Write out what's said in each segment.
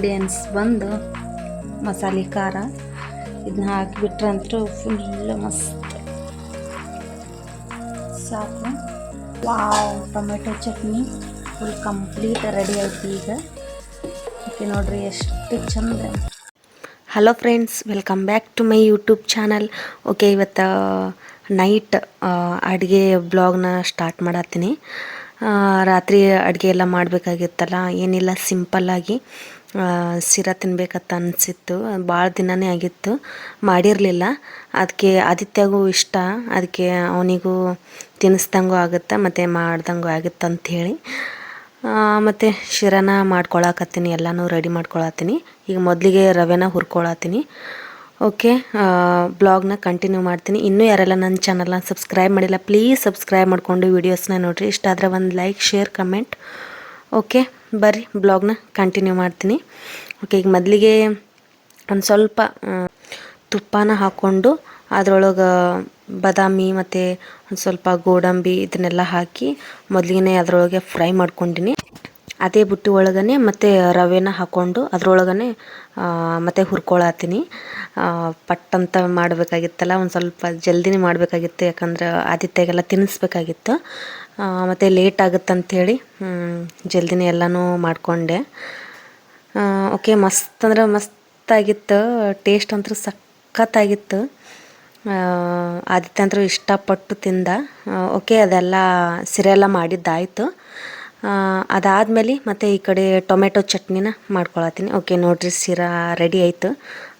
Ingredients ಬಂದು ಮಸಾಲೆ ಖಾರ ಇದನ್ನ ಹಾಕಿಬಿಟ್ರಂತೂ ಫುಲ್ ಮಸ್ತ್. ಸಾಕು. Wow, tomato chutney full complete ready ಆಯ್ತು ಈಗ. ಓಕೆ ನೋಡಿರಿ ಎಷ್ಟು ಚಂದ. Hello friends welcome back to my YouTube channel okay ಇವತ್ತು ನೈಟ್ ಅಡುಗೆ ಬ್ಲಾಗ್ನ ಸ್ಟಾರ್ಟ್ ಮಾಡತ್ತೀನಿ. ರಾತ್ರಿ ಅಡುಗೆ ಎಲ್ಲ ಮಾಡಬೇಕಾಗಿತ್ತಲ್ಲ, ಏನಿಲ್ಲ ಸಿಂಪಲ್ಲಾಗಿ ಸಿರಾ ತಿನ್ಬೇಕಂತ ಅನಿಸಿತ್ತು. ಭಾಳ ದಿನವೇ ಆಗಿತ್ತು. ಮಾಡಿರಲಿಲ್ಲ. ಅದಕ್ಕೆ ಆದಿತ್ಯಗೂ ಇಷ್ಟ. ಅದಕ್ಕೆ ಅವನಿಗೂ ತಿನ್ನಿಸ್ದಂಗೂ ಆಗುತ್ತೆ, ಮತ್ತು ಮಾಡ್ದಂಗೂ ಆಗುತ್ತೆ ಅಂಥೇಳಿ ಮತ್ತು ಶಿರಾನ ಮಾಡ್ಕೊಳಕತ್ತೀನಿ, ಎಲ್ಲನೂ ರೆಡಿ ಮಾಡ್ಕೊಳತ್ತೀನಿ. ಈಗ ಮೊದಲಿಗೆ ರವೆನ ಹುರ್ಕೊಳತ್ತೀನಿ. ಓಕೆ ಬ್ಲಾಗ್ನ ಕಂಟಿನ್ಯೂ ಮಾಡ್ತೀನಿ. ಇನ್ನೂ ಯಾರೆಲ್ಲ ನನ್ನ ಚಾನಲ್ನ ಸಬ್ಸ್ಕ್ರೈಬ್ ಮಾಡಿಲ್ಲ ಪ್ಲೀಸ್ ಸಬ್ಸ್ಕ್ರೈಬ್ ಮಾಡಿಕೊಂಡು ವೀಡಿಯೋಸ್ನ ನೋಡಿರಿ. ಇಷ್ಟ ಆದರೆ ಒಂದು ಲೈಕ್ ಶೇರ್ ಕಮೆಂಟ್ ಓಕೆ ಬರ್ರಿ ಬ್ಲಾಗ್ನ ಕಂಟಿನ್ಯೂ ಮಾಡ್ತೀನಿ. ಓಕೆ ಈಗ ಮೊದಲಿಗೆ ಒಂದು ಸ್ವಲ್ಪ ತುಪ್ಪನ ಹಾಕ್ಕೊಂಡು ಅದರೊಳಗೆ ಬಾದಾಮಿ ಮತ್ತು ಒಂದು ಸ್ವಲ್ಪ ಗೋಡಂಬಿ ಇದನ್ನೆಲ್ಲ ಹಾಕಿ ಮೊದಲಿಗೆ ಅದರೊಳಗೆ ಫ್ರೈ ಮಾಡ್ಕೊಂಡಿನಿ. ಅದೇ ಬುಟ್ಟಿ ಒಳಗನೆ ಮತ್ತೆ ರವೆನ ಹಾಕ್ಕೊಂಡು ಅದರೊಳಗನೆ ಮತ್ತೆ ಹುರ್ಕೊಳತ್ತೀನಿ. ಪಟ್ ಅಂತ ಮಾಡಬೇಕಾಗಿತ್ತಲ್ಲ, ಒಂದು ಸ್ವಲ್ಪ ಜಲ್ದಿನೇ ಮಾಡಬೇಕಾಗಿತ್ತು, ಯಾಕಂದ್ರೆ ಆದಿತ್ಯಗೆಲ್ಲ ತಿನ್ನಿಸ್ಬೇಕಾಗಿತ್ತು ಮತ್ತು ಲೇಟ್ ಆಗುತ್ತಂಥೇಳಿ ಜಲ್ದಿನೇ ಎಲ್ಲನೂ ಮಾಡಿಕೊಂಡೆ. ಓಕೆ ಮಸ್ತ್ ಅಂದ್ರೆ ಮಸ್ತಾಗಿತ್ತು ಟೇಸ್ಟ್ ಅಂತೂ ಸಖತ್ತಾಗಿತ್ತು. ಆದಿತ್ಯ ಅಂತೂ ಇಷ್ಟಪಟ್ಟು ತಿಂದ. ಓಕೆ ಅದೆಲ್ಲ, ಸಿರೆ ಎಲ್ಲ ಮಾಡಿದ್ದಾಯಿತು. ಅದಾದಮೇಲೆ ಮತ್ತು ಈ ಕಡೆ ಟೊಮೆಟೊ ಚಟ್ನಿನ ಮಾಡ್ಕೊಳತ್ತೀನಿ. ಓಕೆ ನೋಡ್ರಿ, ಶಿರಾ ರೆಡಿ ಆಯಿತು.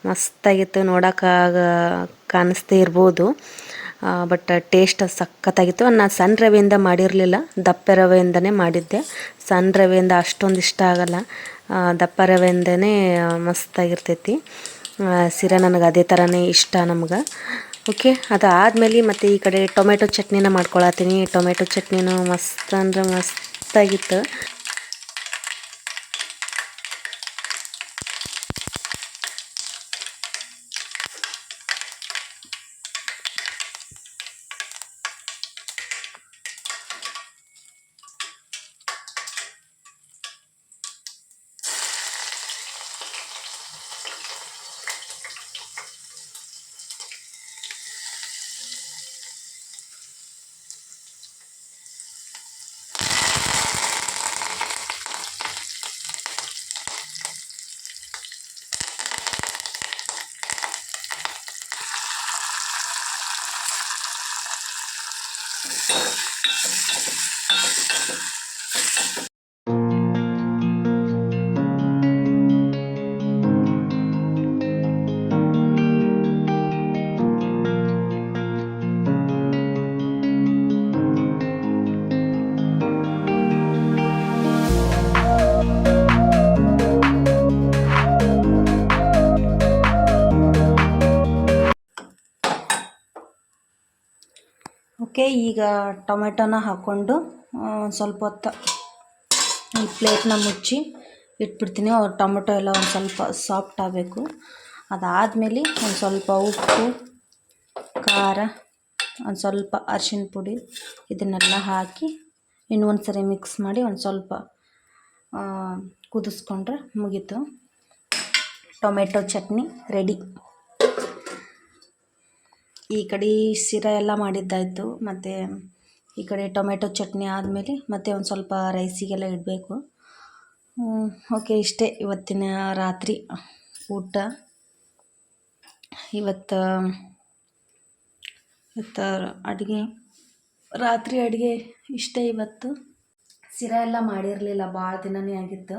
ಮಸ್ತಾಗಿತ್ತು ನೋಡೋಕ್ಕಾಗ ಕಾಣಿಸ್ತೇ ಇರ್ಬೋದು. ಬಟ್ ಟೇಸ್ಟ್ ಸಖತ್ತಾಗಿತ್ತು. ನಾನು ಸಣ್ಣ ರವೆಯಿಂದ ಮಾಡಿರಲಿಲ್ಲ, ದಪ್ಪ ರವೆಯಿಂದನೇ ಮಾಡಿದ್ದೆ. ಸಣ್ಣ ರವೆಯಿಂದ ಅಷ್ಟೊಂದು ಇಷ್ಟ ಆಗಲ್ಲ. ದಪ್ಪ ರವೆಯಿಂದನೇ ಮಸ್ತಾಗಿರ್ತೈತಿ. ಸಿರಾ ನನಗೆ ಅದೇ ಥರನೇ ಇಷ್ಟ ನಮ್ಗೆ. ಓಕೆ ಅದು ಆದಮೇಲೆ ಮತ್ತು ಈ ಕಡೆ ಟೊಮೆಟೊ ಚಟ್ನಿನ ಮಾಡ್ಕೊಳತ್ತೀನಿ. ಟೊಮೆಟೊ ಚಟ್ನಿನೂ ಮಸ್ತ್ ಅಂದ್ರೆ ಮಸ್ತಾಗಿತ್ತು ಓಕೆ ಈಗ ಟೊಮೆಟೊನ ಹಾಕ್ಕೊಂಡು ಸ್ವಲ್ಪ ಹೊತ್ತು ಈ ಪ್ಲೇಟ್ನ ಮುಚ್ಚಿ ಇಟ್ಬಿಡ್ತೀನಿ. ಟೊಮೆಟೊ ಎಲ್ಲ ಒಂದು ಸ್ವಲ್ಪ ಸಾಫ್ಟ್ ಆಗಬೇಕು. ಅದಾದಮೇಲೆ ಒಂದು ಸ್ವಲ್ಪ ಉಪ್ಪು, ಖಾರ, ಒಂದು ಸ್ವಲ್ಪ ಅರಿಶಿನ ಪುಡಿ ಇದನ್ನೆಲ್ಲ ಹಾಕಿ ಇನ್ನೊಂದು ಸರಿ ಮಿಕ್ಸ್ ಮಾಡಿ ಒಂದು ಸ್ವಲ್ಪ ಕುದಿಸ್ಕೊಂಡ್ರೆ ಮುಗೀತು. Tomato chutney ready. ಈ ಕಡೆ ಶಿರ ಎಲ್ಲ ಮಾಡಿದ್ದಾಯಿತು, ಮತ್ತು ಈ ಕಡೆ ಟೊಮೆಟೊ ಚಟ್ನಿ ಆದಮೇಲೆ ಮತ್ತೆ ಒಂದು ಸ್ವಲ್ಪ ರೈಸಿಗೆಲ್ಲ ಇಡಬೇಕು. ಓಕೆ, ಇಷ್ಟೇ ಇವತ್ತಿನ ರಾತ್ರಿ ಊಟ. ಇವತ್ತು ಇವತ್ತು ಅಡುಗೆ, ರಾತ್ರಿ ಅಡುಗೆ ಇಷ್ಟೇ ಇವತ್ತು. ಶಿರ ಎಲ್ಲ ಮಾಡಿರಲಿಲ್ಲ ಭಾಳ ದಿನವೇ ಆಗಿತ್ತು.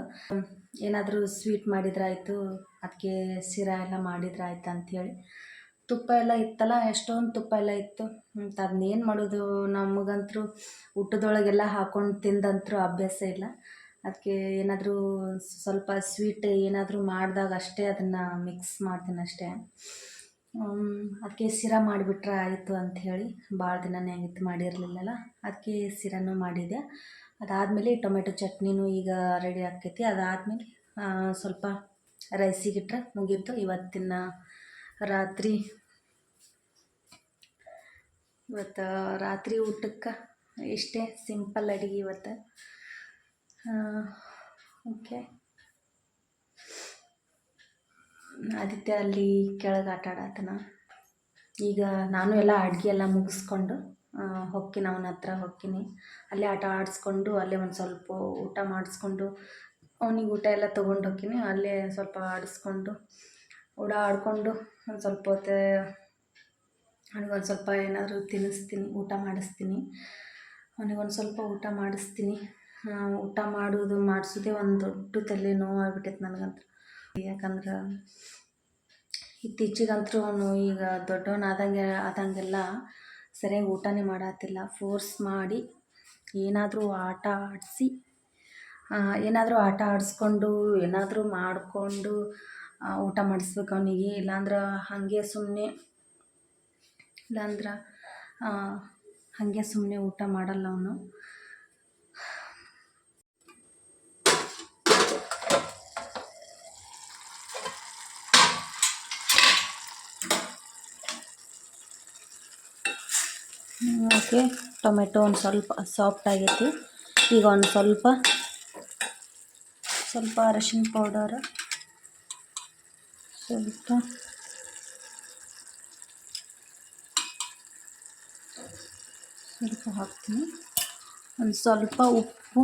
ಏನಾದರೂ ಸ್ವೀಟ್ ಮಾಡಿದ್ರಾಯಿತು ಅದಕ್ಕೆ ಶಿರಾ ಎಲ್ಲ ಮಾಡಿದ್ರಾಯ್ತು ಅಂಥೇಳಿ ತುಪ್ಪ ಎಲ್ಲ ಇತ್ತಲ್ಲ, ಎಷ್ಟೊಂದು ತುಪ್ಪ ಎಲ್ಲ ಇತ್ತು. ಮತ್ತು ಅದನ್ನೇನು ಮಾಡೋದು? ನಮಗಂತೂ ಊಟದೊಳಗೆಲ್ಲ ಹಾಕ್ಕೊಂಡು ತಿಂದಂತರೂ ಅಭ್ಯಾಸ ಇಲ್ಲ. ಅದಕ್ಕೆ ಏನಾದರೂ ಸ್ವಲ್ಪ ಸ್ವೀಟ್ ಏನಾದರೂ ಮಾಡಿದಾಗ ಅಷ್ಟೇ ಅದನ್ನು ಮಿಕ್ಸ್ ಮಾಡ್ತೀನಿ ಅಷ್ಟೇ. ಅದಕ್ಕೆ ಶಿರಾ ಮಾಡಿಬಿಟ್ರೆ ಆಯಿತು ಅಂಥೇಳಿ ಭಾಳ ದಿನನೇ ಆಗಿತ್ತು ಮಾಡಿರಲಿಲ್ಲಲ್ಲ ಅದಕ್ಕೆ ಶಿರಾನು ಮಾಡಿದೆ. ಅದಾದಮೇಲೆ ಟೊಮೆಟೊ ಚಟ್ನಿನೂ ಈಗ ರೆಡಿ ಆಕ್ಕೈತಿ ಅದಾದಮೇಲೆ ಸ್ವಲ್ಪ ರೈಸಿಗಿಟ್ರೆ ಮುಗೀತು. ಇವತ್ತಿನ ರಾತ್ರಿ. ಇವತ್ತು ರಾತ್ರಿ ಊಟಕ್ಕೆ ಇಷ್ಟೇ ಸಿಂಪಲ್ ಅಡುಗೆ ಇವತ್ತು. ಓಕೆ. ಆದಿತ್ಯ ಅಲ್ಲಿ ಕೆಳಗೆ ಆಟ ಆಡತನ. ಈಗ ನಾನು ಎಲ್ಲ ಅಡುಗೆ ಎಲ್ಲ ಮುಗಿಸ್ಕೊಂಡು ಹೋಗ್ತೀನಿ ಅವನ ಹತ್ರ ಹೊಕ್ಕಿನಿ. ಅಲ್ಲೇ ಆಟ ಆಡಿಸ್ಕೊಂಡು, ಅಲ್ಲೇ ಒಂದು ಸ್ವಲ್ಪ ಊಟ ಮಾಡಿಸ್ಕೊಂಡು, ಅವನಿಗೆ ಊಟ ಎಲ್ಲ ತೊಗೊಂಡು ಹೋಗ್ತೀನಿ ಅಲ್ಲೇ ಸ್ವಲ್ಪ ಆಡಿಸ್ಕೊಂಡು ಓಡಾಡಿಕೊಂಡು ಒಂದು ಸ್ವಲ್ಪ ಹೊತ್ತು ಅವ್ನಿಗೊಂದು ಸ್ವಲ್ಪ ಏನಾದರೂ ತಿನ್ನಿಸ್ತೀನಿ, ಊಟ ಮಾಡಿಸ್ತೀನಿ. ಅವನಿಗೊಂದು ಸ್ವಲ್ಪ ಊಟ ಮಾಡಿಸ್ತೀನಿ. ಊಟ ಮಾಡೋದು ಮಾಡಿಸೋದೇ ಒಂದು ದೊಡ್ಡ ತಲೆ ನೋವು ಆಗ್ಬಿಟ್ಟೈತೆ ನನಗಂತೂ. ಯಾಕಂದ್ರೆ ಇತ್ತೀಚಿಗಂತೂ ಅವನು ಈಗ ದೊಡ್ಡವನಾದಂಗೆ ಆದಂಗೆಲ್ಲ ಸರಿಯಾಗಿ ಊಟನೇ ಮಾಡತ್ತಿಲ್ಲ ಫೋರ್ಸ್ ಮಾಡಿ ಏನಾದರೂ ಆಟ ಆಡಿಸಿ ಏನಾದರೂ ಆಟ ಆಡಿಸ್ಕೊಂಡು, ಏನಾದರೂ ಮಾಡಿಕೊಂಡು ಊಟ ಮಾಡಿಸ್ಬೇಕು ಅವನಿಗೆ. ಇಲ್ಲಾಂದ್ರೆ ಹಾಗೆ ಸುಮ್ಮನೆ ಇಲ್ಲಾಂದ್ರೆ ಹಾಗೆ ಸುಮ್ಮನೆ ಊಟ ಮಾಡಲ್ಲ ಅವನು. ಓಕೆ, ಟೊಮೆಟೊ ಒಂದು ಸ್ವಲ್ಪ ಸಾಫ್ಟ್ ಆಗೈತಿ. ಈಗ ಒಂದು ಸ್ವಲ್ಪ ಸ್ವಲ್ಪ ಅರಶಿನ ಪೌಡರ್ ಸ್ವಲ್ಪ ಸ್ವಲ್ಪ ಹಾಕ್ತೀನಿ ಒಂದು ಸ್ವಲ್ಪ ಉಪ್ಪು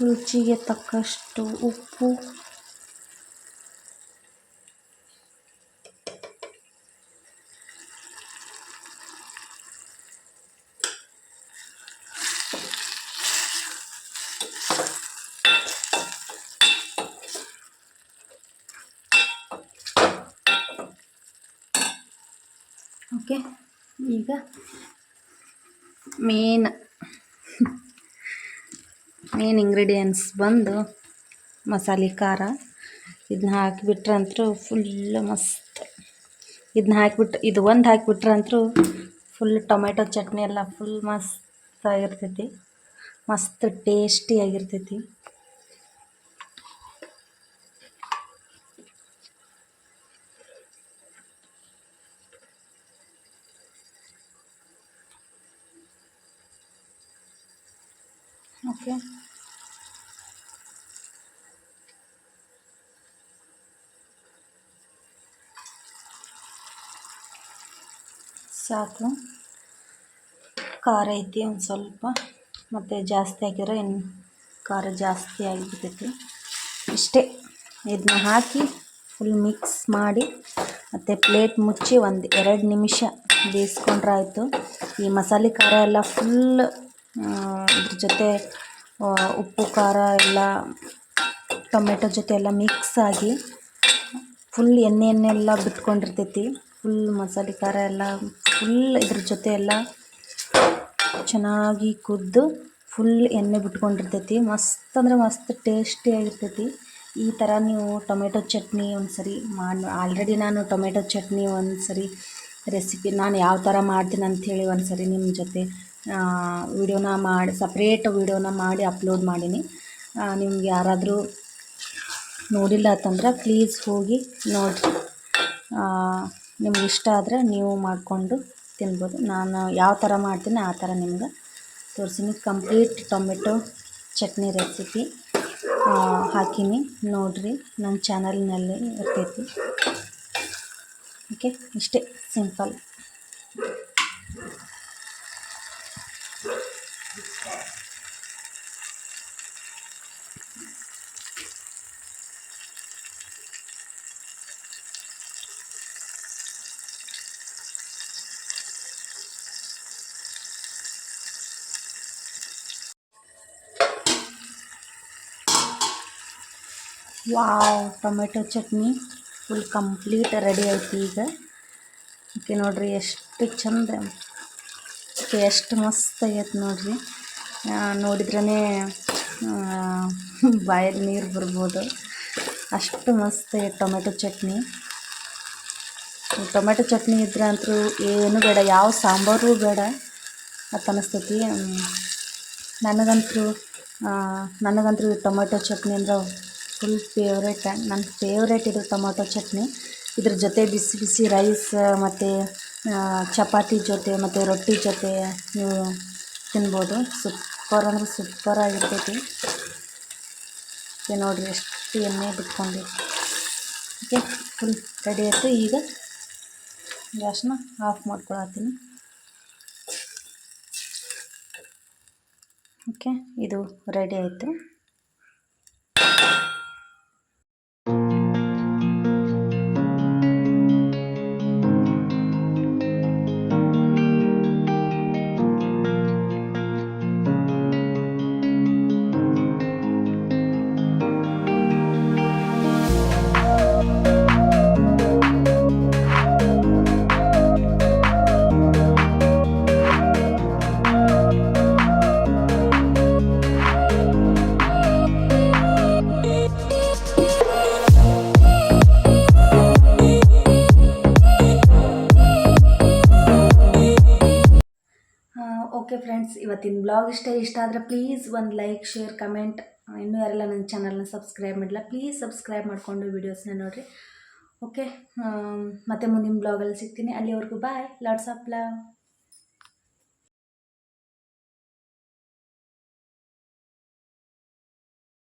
ರುಚಿಗೆ ತಕ್ಕಷ್ಟು ಉಪ್ಪು ಓಕೆ ಮೇನ್. ಮೇನ್ ಇಂಗ್ರೀಡಿಯೆಂಟ್ಸ್ ಬಂದು ಮಸಾಲೆ, ಖಾರ ಇದನ್ನ ಹಾಕಿಬಿಟ್ರಂತೂ ಫುಲ್ ಮಸ್ತ್. ಇದನ್ನ ಹಾಕಿಬಿಟ್ಟು ಇದು ಒಂದು ಹಾಕಿಬಿಟ್ರಂತೂ ಫುಲ್ ಟೊಮೆಟೊ ಚಟ್ನಿ ಎಲ್ಲ ಫುಲ್ ಮಸ್ತ್ ಆಗಿರ್ತೈತಿ. ಮಸ್ತ್ ಟೇಸ್ಟಿಯಾಗಿರ್ತೈತಿ ಓಕೆ ಸಾಕು. ಖಾರ ಐತಿ ಒಂದು ಸ್ವಲ್ಪ. ಮತ್ತು ಜಾಸ್ತಿ ಹಾಕಿದ್ರೆ ಇನ್ನು ಖಾರ ಜಾಸ್ತಿ ಆಗಿಬಿಡ್ತೈತಿ. ಇಷ್ಟೇ. ಇದನ್ನ ಹಾಕಿ ಫುಲ್ ಮಿಕ್ಸ್ ಮಾಡಿ, ಮತ್ತು ಪ್ಲೇಟ್ ಮುಚ್ಚಿ ಒಂದು ಎರಡು ನಿಮಿಷ ಬೇಯಿಸ್ಕೊಂಡ್ರೆ ಆಯಿತು ಈ ಮಸಾಲೆ ಖಾರ ಎಲ್ಲ ಫುಲ್ ಇದ್ರ ಜೊತೆ ಉಪ್ಪು, ಖಾರ ಎಲ್ಲ, ಟೊಮೆಟೊ ಜೊತೆ ಎಲ್ಲ ಮಿಕ್ಸ್ ಆಗಿ ಫುಲ್ ಎಣ್ಣೆ ಎಣ್ಣೆಲ್ಲ ಬಿಟ್ಕೊಂಡಿರ್ತೈತಿ ಫುಲ್ ಮಸಾಲೆ, ಖಾರ ಎಲ್ಲ ಫುಲ್ ಇದ್ರ ಜೊತೆ ಎಲ್ಲ ಚೆನ್ನಾಗಿ ಕುದ್ದು ಫುಲ್ ಎಣ್ಣೆ ಬಿಟ್ಕೊಂಡಿರ್ತೈತಿ. ಮಸ್ತ್ ಅಂದ್ರೆ ಮಸ್ತ್ ಟೇಸ್ಟಿಯಾಗಿರ್ತೈತಿ ಈ ಥರ ನೀವು ಟೊಮೆಟೊ ಚಟ್ನಿ ಒಂದು ಸರಿ ಮಾಡಿ ಆಲ್ರೆಡಿ ನಾನು ಟೊಮೆಟೊ ಚಟ್ನಿ ಒಂದು ಸರಿ ರೆಸಿಪಿ ನಾನು ಯಾವ ಥರ ಮಾಡ್ತೀನಿ ಅಂಥೇಳಿ ಒಂದು ಸರಿ ನಿಮ್ಮ ಜೊತೆ ವಿಡಿಯೋನ ಮಾಡಿ ಸಪ್ರೇಟ್ ವಿಡಿಯೋನ ಮಾಡಿ ಅಪ್ಲೋಡ್ ಮಾಡೀನಿ. ನಿಮ್ಗೆ ಯಾರಾದರೂ ನೋಡಿಲ್ಲ ಅಂತಂದ್ರೆ ಪ್ಲೀಸ್ ಹೋಗಿ ನೋಡಿರಿ. ನಿಮ್ಗೆ ಇಷ್ಟ ಆದರೆ ನೀವು ಮಾಡಿಕೊಂಡು ತಿನ್ಬೋದು. ನಾನು ಯಾವ ಥರ ಮಾಡ್ತೀನಿ ಆ ಥರ ನಿಮ್ಗೆ ತೋರಿಸಿನಿ ಕಂಪ್ಲೀಟ್ ಟೊಮೆಟೊ ಚಟ್ನಿ ರೆಸಿಪಿ ಹಾಕೀನಿ. ನೋಡಿರಿ ನನ್ನ ಚಾನಲ್ನಲ್ಲಿ ಇರ್ತೈತಿ. ಓಕೆ ಇಷ್ಟೇ simple wow, tomato chutney full complete ready ಐತಿ ಈಗ. ಓಕೆ, ನೋಡಿರಿ ಎಷ್ಟು ಚಂದ ಎಷ್ಟು ಮಸ್ತ್ ಆಗೈತೆ ನೋಡಿರಿ. ನೋಡಿದ್ರೇ ಬಾಯಲ್ಲಿ ನೀರು ಬರ್ಬೋದು. ಅಷ್ಟು ಮಸ್ತ್ ಆಗೈತೆ ಟೊಮೆಟೊ ಚಟ್ನಿ. ಟೊಮೆಟೊ ಚಟ್ನಿ ಇದ್ರೆ ಅಂತೂ ಏನು ಬೇಡ, ಯಾವ ಸಾಂಬಾರು ಬೇಡ ಅಂತ ಅನಿಸ್ತೈತಿ. ನನಗಂತೂ ನನಗಂತೂ ಟೊಮೆಟೊ ಚಟ್ನಿ ಅಂದ್ರೆ ಫುಲ್ ಫೇವ್ರೇಟ್ ನನ್ನ ಫೇವ್ರೇಟ್ ಇದು ಟೊಮೊಟೊ ಚಟ್ನಿ. ಇದ್ರ ಜೊತೆ ಬಿಸಿ ಬಿಸಿ ರೈಸ್ ಮತ್ತು ಚಪಾತಿ ಜೊತೆ, ಮತ್ತು ರೊಟ್ಟಿ ಜೊತೆ ನೀವು ತಿನ್ಬೋದು. ಸೂಪರ್ ಅಂದರೆ ಸೂಪರ್ ಆಗಿರ್ತೈತಿ. ನೋಡಿರಿ ಎಷ್ಟು ಎಣ್ಣೆ ಬಿಟ್ಕೊಂಡು. ಓಕೆ ಫುಲ್ ರೆಡಿ ಆಯಿತು. ಈಗ ಗ್ಯಾಸ್ನ ಆಫ್ ಮಾಡ್ಕೊಳತ್ತೀನಿ. ಓಕೆ, ಇದು ರೆಡಿ ಆಯಿತು. ಓಕೆ ಫ್ರೆಂಡ್ಸ್ ಇವತ್ತಿನ ಬ್ಲಾಗ್ ಇಷ್ಟ. ಇಷ್ಟ ಆದರೆ ಪ್ಲೀಸ್ ಒಂದು ಲೈಕ್ ಶೇರ್ ಕಮೆಂಟ್ ಇನ್ನೂ ಯಾರೆಲ್ಲ ನನ್ನ ಚಾನಲ್ನ ಸಬ್ಸ್ಕ್ರೈಬ್ ಮಾಡಿಲ್ಲ ಪ್ಲೀಸ್ ಸಬ್ಸ್ಕ್ರೈಬ್ ಮಾಡಿಕೊಂಡು ವೀಡಿಯೋಸ್ನ ನೋಡಿರಿ. ಓಕೆ ಮತ್ತೆ ಮುಂದಿನ ಬ್ಲಾಗಲ್ಲಿ ಸಿಗ್ತೀನಿ. ಅಲ್ಲಿವರೆಗೂ ಬಾಯ್ ಲಾಟ್ಸ್ ಆಫ್ ಲವ್